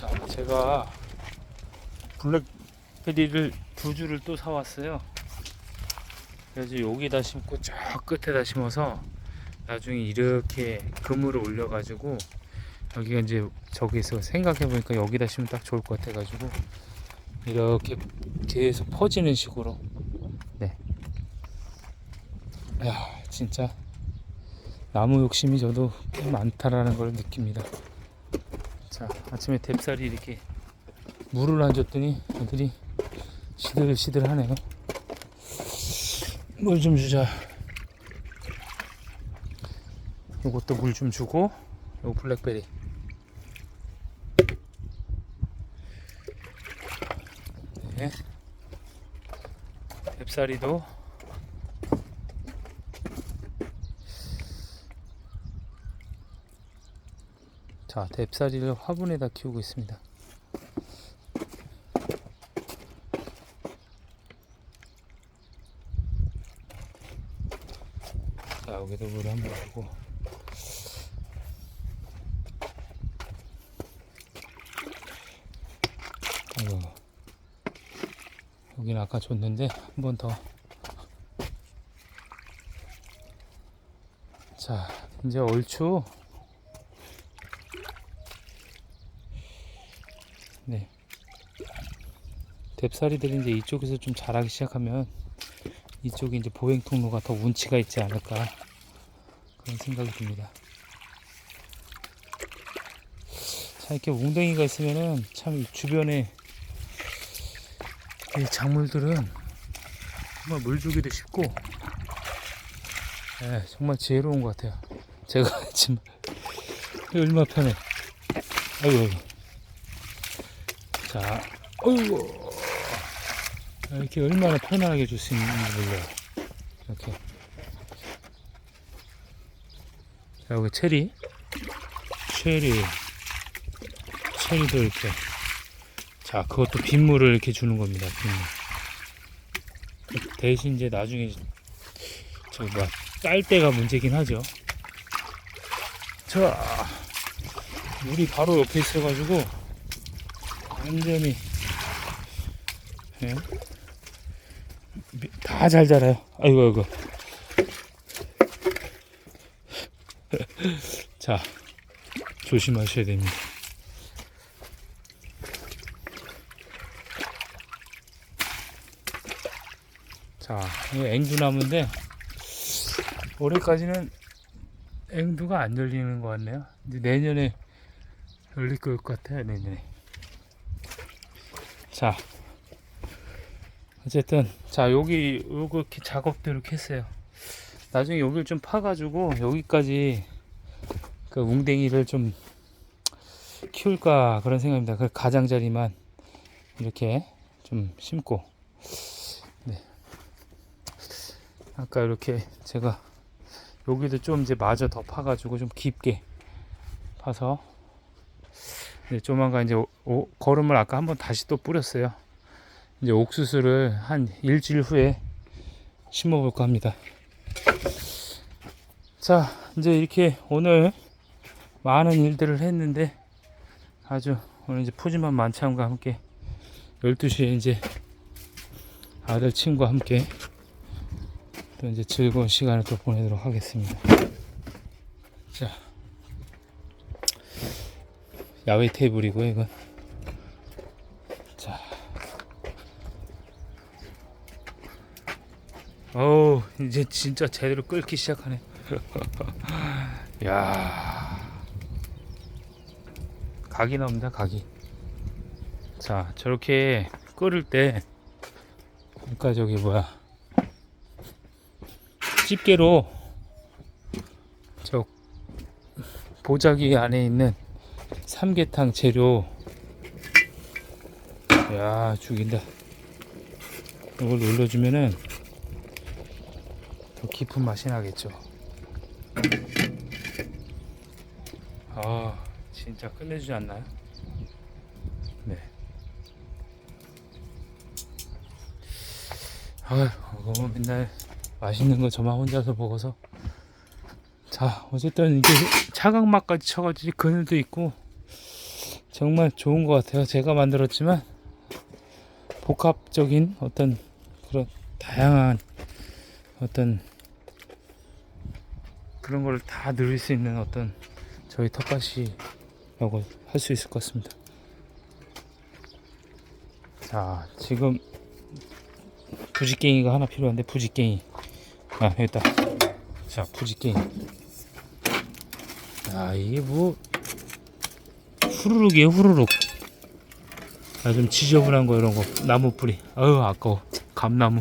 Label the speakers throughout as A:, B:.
A: 자, 제가 블랙베리를 두 줄을 또 사왔어요. 그래서 여기다 심고 저 끝에다 심어서 나중에 이렇게 그물을 올려가지고 여기가 이제 저기서 생각해보니까 여기다 심으면 딱 좋을 것 같아가지고 이렇게 뒤에서 퍼지는 식으로 네. 야 진짜 나무 욕심이 저도 꽤 많다라는 걸 느낍니다. 자 아침에 뎁살이 이렇게 물을 안 줬더니 애들이 시들시들 하네요. 물 좀 주자. 요것도 물 좀 주고 요 블랙베리. 네. 뎁사리도 자, 뎁사리를 화분에다 키우고 있습니다. 자, 여기도 물 한번 주고. 아이고. 여긴 아까 줬는데, 한 번 더. 자, 이제 얼추 네. 뎁사리들이 이제 이쪽에서 좀 자라기 시작하면 이쪽에 이제 보행 통로가 더 운치가 있지 않을까 그런 생각이 듭니다. 자 이렇게 웅덩이가 있으면은 참이 주변에 이 작물들은 정말 물 주기도 쉽고 예, 정말 지혜로운 것 같아요. 제가 지금 얼마 편해. 아이고. 자, 어이구. 이렇게 얼마나 편안하게 줄 수 있는지 몰라요. 이렇게. 자, 여기 체리. 체리. 체리도 이렇게. 자, 그것도 빗물을 이렇게 주는 겁니다. 빗물. 그 대신 이제 나중에 저 뭐야 딸 때가 문제긴 하죠. 자, 물이 바로 옆에 있어가지고 완전히 예? 다 잘 자라요. 아이고 아이고. 자 조심하셔야 됩니다. 자, 이 앵두나무인데 올해까지는 앵두가 안 열리는 것 같네요. 이제 내년에 열릴 것 같아요. 내년에. 자, 어쨌든 자 여기 요렇게 작업대로 이렇게 했어요. 나중에 여기를 좀 파가지고 여기까지 그 웅댕이를 좀 키울까 그런 생각입니다. 그 가장자리만 이렇게 좀 심고 네. 아까 이렇게 제가 여기도 좀 이제 마저 더 파가지고 좀 깊게 파서 이제 조만간 이제 오- 오- 거름을 아까 한번 다시 또 뿌렸어요. 이제 옥수수를 한 일주일 후에 심어 볼까 합니다. 자, 이제 이렇게 오늘 많은 일들을 했는데 아주 오늘 이제 푸짐한 만찬과 함께 12시에 이제 아들 친구와 함께 또 이제 즐거운 시간을 또 보내도록 하겠습니다. 자, 야외 테이블이고요, 이건. 자. 어우, 이제 진짜 제대로 끓기 시작하네. 야 각이 나옵니다, 각이. 자, 저렇게 끓을 때, 그러니까 저기 뭐야. 집게로 저 보자기 안에 있는 삼계탕 재료 야 죽인다 이걸 눌러주면은 더 깊은 맛이 나겠죠 아 진짜 끝내주지 않나요? 네 아휴 이거 맨날 맛있는 거 저만 혼자서 먹어서 자 어쨌든 이게 차각맛까지 쳐가지고 그늘도 있고 정말 좋은 것 같아요. 제가 만들었지만 복합적인 어떤 그런 다양한 어떤 그런 걸 다 누릴 수 있는 어떤 저희 텃밭이라고 할 수 있을 것 같습니다. 자, 지금 부지깽이가 하나 필요한데 부지깽이. 아, 여기 있다. 자, 부지깽이. 아, 이게 뭐 후루룩이에요, 후루룩. 아, 좀 지저분한 거 이런 거 나무 뿌리. 아유, 아까워. 감나무.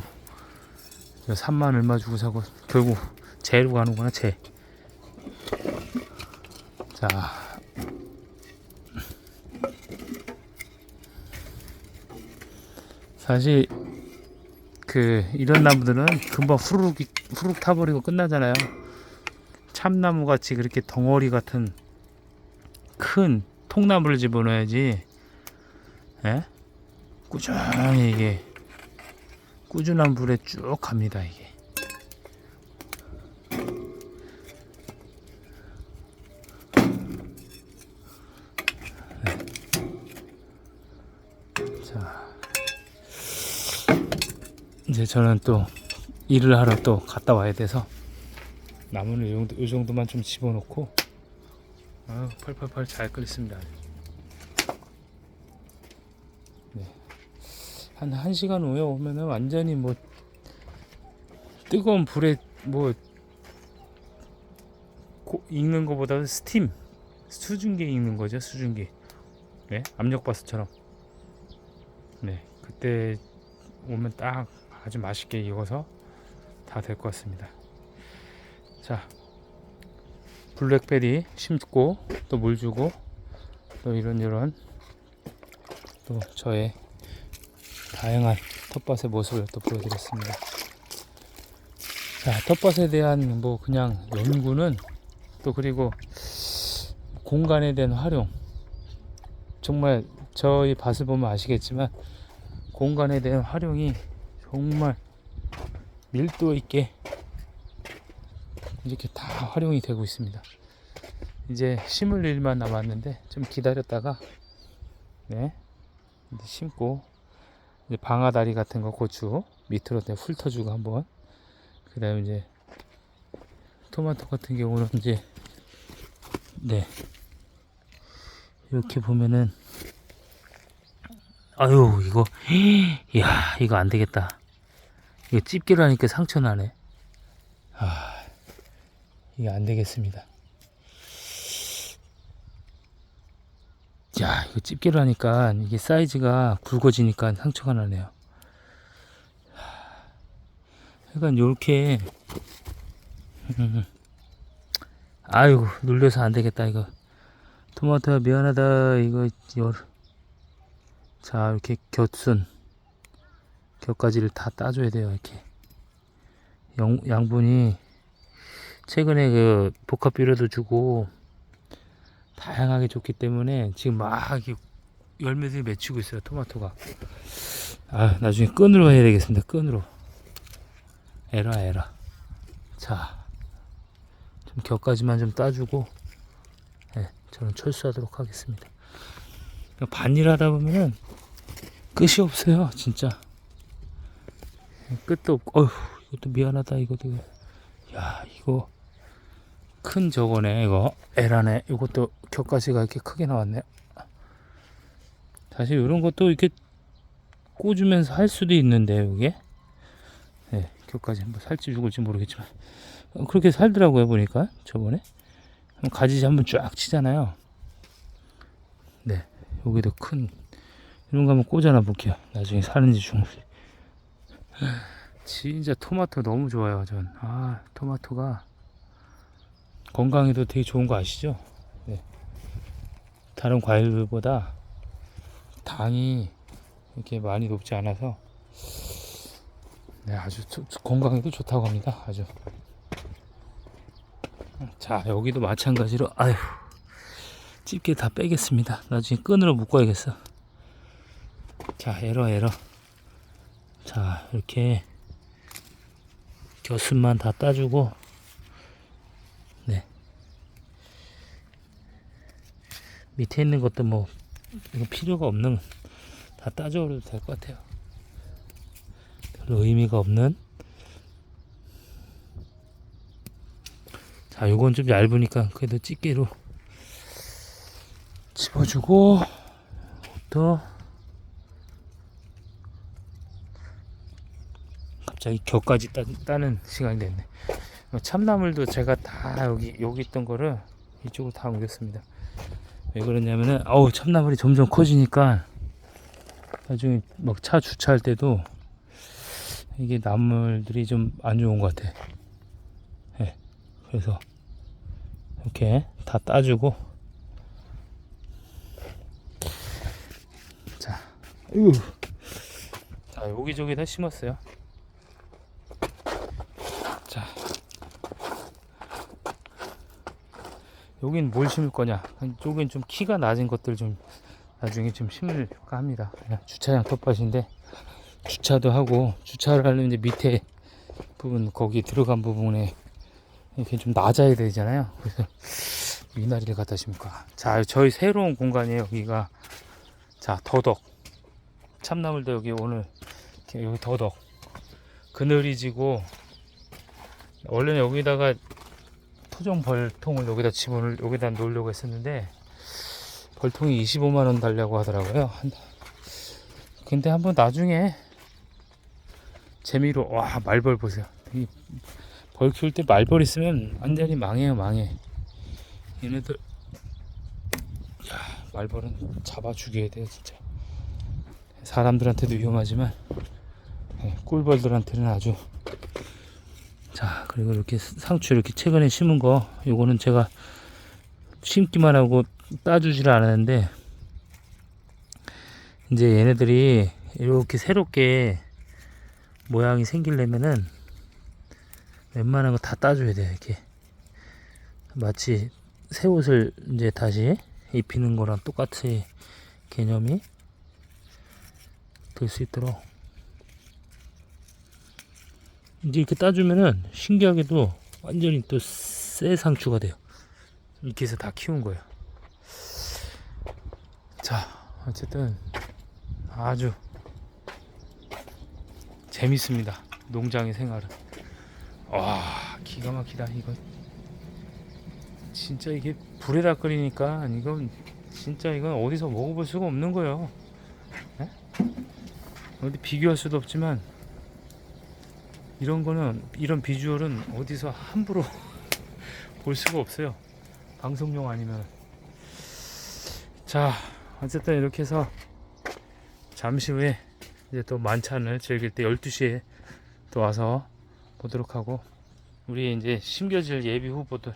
A: 3만 얼마 주고 사고 결국 재로 가는구나, 재. 자. 사실 그 이런 나무들은 금방 후루룩 후루룩 타버리고 끝나잖아요. 참나무 같이 그렇게 덩어리 같은 큰 통나무를 집어넣어야지. 예? 꾸준히 이게 꾸준한 불에 쭉 갑니다 이게. 자, 이제 저는 또 일을 하러 또 갔다 와야 돼서 나무는 이, 정도, 이 정도만 좀 집어넣고 아, 펄펄펄 잘 끓습니다. 네. 한 1시간 후에 오면은 완전히 뭐 뜨거운 불에 뭐 고, 익는 것보다는 스팀 수증기 익는 거죠 수증기 네 압력밥솥처럼 네 그때 오면 딱 아주 맛있게 익어서 다 될 것 같습니다 자 블랙베리 심고 또 물 주고 또 이런 이런 또 저의 다양한 텃밭의 모습을 또 보여드렸습니다. 자, 텃밭에 대한 뭐 그냥 연구는 또 그리고 공간에 대한 활용 정말 저희 밭을 보면 아시겠지만 공간에 대한 활용이 정말 밀도 있게 이렇게 다 활용이 되고 있습니다. 이제 심을 일만 남았는데 좀 기다렸다가 네 이제 심고 이제 방아다리 같은 거 고추 밑으로 내 훑어주고 한번 그 다음에 이제 토마토 같은 경우는 이제 네 이렇게 보면은 아유 이거 이야 이거 안 되겠다. 이거 집게로 하니까 상처 나네. 아 이게 안 되겠습니다. 야 이거 집게로 하니까 이게 사이즈가 굵어지니까 상처가 나네요. 약간 요렇게. 음. 아이고 눌려서 안 되겠다 이거. 토마토야 미안하다 이거 열. 자 이렇게 곁순. 곁가지를 다 따줘야 돼요 이렇게. 양, 양분이 최근에 그 복합 비료도 주고 다양하게 줬기 때문에 지금 막 열매들이 맺히고 있어요 토마토가. 아 나중에 끈으로 해야 되겠습니다 끈으로. 에라 에라. 자좀 격까지만 좀 따주고 네, 저는 철수하도록 하겠습니다. 반일 하다 보면은 끝이 없어요 진짜. 끝도 없고 어휴 이것도 미안하다 이것도. 야 이거 큰 저거네 이거. 에라네 이것도 격가지가 이렇게 크게 나왔네. 사실 이런 것도 이렇게 꽂으면서 할 수도 있는데 이게. 네, 격가지 한번 살지 죽을지 모르겠지만. 어, 그렇게 살더라고요 보니까 저번에. 그럼 가지 한번 쫙 치잖아요. 네 여기도 큰 이런 거 한번 꽂아놔 볼게요 나중에 사는지 죽는지 진짜 토마토 너무 좋아요 전 아 토마토가 건강에도 되게 좋은 거 아시죠? 네. 다른 과일보다 당이 이렇게 많이 높지 않아서 네, 아주 조- 건강에도 좋다고 합니다. 아주. 자, 여기도 마찬가지로 아휴 집게 다 빼겠습니다. 나중에 끈으로 묶어야겠어. 자, 에러 에러. 자, 이렇게 겨순만 다 따주고 밑에 있는 것도 뭐 필요가 없는 다 따져버려도 될 것 같아요. 별로 의미가 없는. 자, 요건 좀 얇으니까 그래도 집게로 집어주고 또 갑자기 격까지 따, 따는 시간이 됐네. 어, 참나물도 제가 다 여기 여기 있던 거를 이쪽으로 다 옮겼습니다. 왜 그러냐면은 어우 참나물이 점점 커지니까 나중에 막 차 주차할 때도 이게 나물들이 좀 안 좋은 것 같아. 예. 그래서 이렇게 다 따주고 자, 으. 자 여기저기 다 심었어요. 자, 여긴 뭘 심을 거냐? 여긴 좀 키가 낮은 것들 좀 나중에 좀 심을까 합니다. 그냥 주차장 텃밭인데 주차도 하고 주차를 하려면 이제 밑에 부분 거기 들어간 부분에 이렇게 좀 낮아야 되잖아요. 그래서 미나리를 갖다 심을까. 자, 저희 새로운 공간이에요. 여기가 자 더덕 참나물도 여기 오늘 여기 더덕 그늘이 지고 원래는 여기다가 토종 벌통을 여기다 집어넣을 여기다 놓으려고 했었는데 벌통이 25만 원 달라고 하더라고요. 한- 근데 한번 나중에 재미로 와 말벌 보세요. 이벌 키울 때 말벌 있으면 완전히 망해요 망해. 얘네들 야 말벌은 잡아 죽여야 돼요 진짜. 사람들한테도 위험하지만 네, 꿀벌들한테는 아주 자 그리고 이렇게 상추 이렇게 최근에 심은 거 요거는 제가 심기만 하고 따주질 않았는데 이제 얘네들이 이렇게 새롭게 모양이 생기려면은 웬만한 거 다 따줘야 돼요 이렇게. 마치 새 옷을 이제 다시 입히는 거랑 똑같이 개념이 될 수 있도록 이제 이렇게 따주면은 신기하게도 완전히 또 새 상추가 돼요. 이렇게 해서 다 키운 거예요. 자, 어쨌든 아주 재밌습니다. 농장의 생활은. 와, 기가 막히다. 이거 진짜 이게 불에다 끓이니까 이건 진짜 이건 어디서 먹어볼 수가 없는 거예요. 에? 어디 비교할 수도 없지만 이런 거는 이런 비주얼은 어디서 함부로 볼 수가 없어요. 방송용 아니면. 자, 어쨌든 이렇게 해서 잠시 후에 이제 또 만찬을 즐길 때 12시에 또 와서 보도록 하고 우리 이제 심겨질 예비 후보들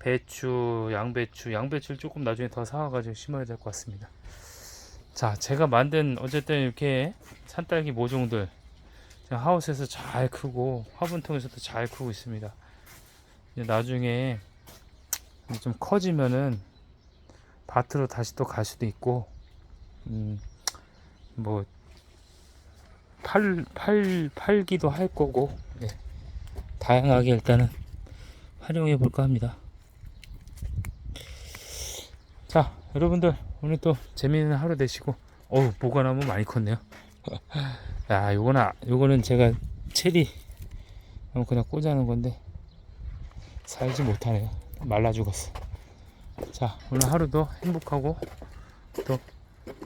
A: 배추, 양배추, 양배추를 조금 나중에 더 사와가지고 심어야 될 것 같습니다. 자, 제가 만든 어쨌든 이렇게 산딸기 모종들 하우스에서 잘 크고 화분통에서도 잘 크고 있습니다. 나중에 좀 커지면은 밭으로 다시 또 갈 수도 있고, 음, 뭐, 팔, 팔, 팔기도 할 거고, 예. 다양하게 일단은 활용해 볼까 합니다. 자, 여러분들, 오늘 또 재미있는 하루 되시고, 어우, 보관하면 많이 컸네요. 야, 요거는, 아- 요거는 제가 체리, 어, 그냥 꽂아놓은 건데, 살지 못하네요. 말라 죽었어. 자, 오늘 하루도 행복하고, 또,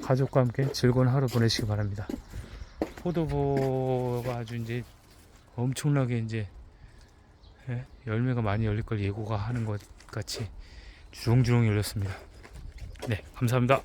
A: 가족과 함께 즐거운 하루 보내시기 바랍니다. 포도보가 아주 이제 엄청나게 이제 예, 열매가 많이 열릴 걸 예고가 하는 것 같이 주렁주렁 열렸습니다. 네, 감사합니다.